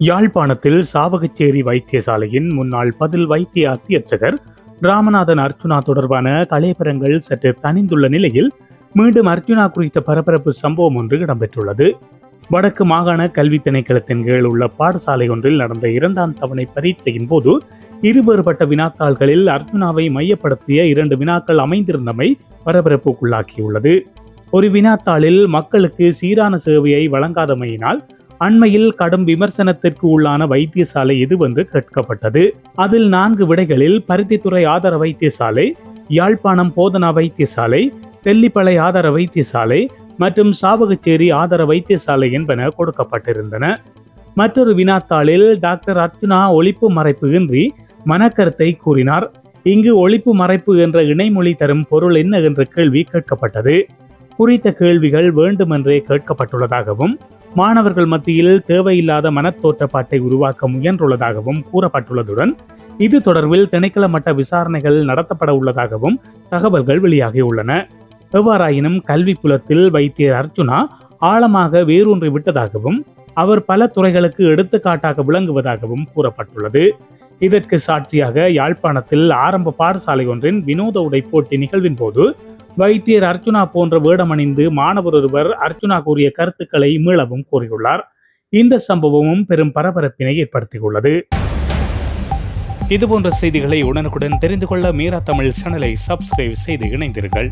யாழ்ப்பாணத்தில் சாவகச்சேரி வைத்தியசாலையின் முன்னாள் பதில் வைத்திய அத்தியட்சகர் ராமநாதன் அர்ச்சுனா தொடர்பான கலைப்பரங்கள் சற்று தணிந்துள்ள நிலையில் மீண்டும் அர்ச்சுனா குறித்த பரபரப்பு சம்பவம் ஒன்று இடம்பெற்றுள்ளது. வடக்கு மாகாண கல்வி திணைக்களத்தின் கீழ் உள்ள பாடசாலை ஒன்றில் நடந்த இரண்டாம் தவணை பரீட்சையின் போது இருவேறுபட்ட வினாத்தாள்களில் அர்ஜுனாவை மையப்படுத்திய இரண்டு வினாக்கள் அமைந்திருந்தமை பரபரப்புக்குள்ளாக்கியுள்ளது ஒரு வினாத்தாளில் மக்களுக்கு சீரான சேவையை வழங்காதமையினால் அண்மையில் கடும் விமர்சனத்திற்கு உள்ளான வைத்தியசாலை இது வந்து கேட்கப்பட்டது அதில் நான்கு விடைகளில் பருத்தித்துறை ஆதார வைத்தியசாலை யாழ்ப்பாணம் போதனா வைத்தியசாலை தெல்லிப்பளை ஆதார வைத்தியசாலை மற்றும் சாவகச்சேரி ஆதார வைத்தியசாலை என்பன கொடுக்கப்பட்டிருந்தன. மற்றொரு வினாத்தாளில் டாக்டர் அர்ச்சுனா ஒழிப்பு மறைப்பு இன்றி மனக்கருத்தை கூறினார். இங்கு ஒழிப்பு மறைப்பு என்ற இணைமொழி தரும் பொருள் என்ன என்ற கேள்வி கேட்கப்பட்டது. குறித்த கேள்விகள் வேண்டுமென்றே கேட்கப்பட்டுள்ளதாகவும் மாணவர்கள் மத்தியில் தேவையில்லாத மனத்தோற்றப்பாட்டை உருவாக்க முயன்றுள்ளதாகவும் கூறப்பட்டுள்ளதுடன் இது தொடர்பில் திணைக்கள மட்ட விசாரணைகள் நடத்தப்பட உள்ளதாகவும் தகவல்கள் வெளியாகியுள்ளன. எவ்வாறாயினும் கல்வி புலத்தில் வைத்தியர் அர்ச்சுனா ஆழமாக வேரூன்றி விட்டதாகவும் அவர் பல துறைகளுக்கு எடுத்துக்காட்டாக விளங்குவதாகவும் கூறப்பட்டுள்ளது. இதற்கு சாட்சியாக யாழ்ப்பாணத்தில் ஆரம்ப பாடசாலை ஒன்றின் வினோத உடை போட்டி நிகழ்வின் போது வைத்தியர் அர்ச்சுனா போன்ற வேடமணிந்து மாணவர் ஒருவர் அர்ச்சுனா கூறிய கருத்துக்களை மீளவும் கூறியுள்ளார். இந்த சம்பவமும் பெரும் பரபரப்பினை ஏற்படுத்தியுள்ளது. இதுபோன்ற செய்திகளை உடனுக்குடன் தெரிந்து கொள்ள மீரா தமிழ் சேனலை சப்ஸ்கிரைப் செய்து இணைந்தீர்கள்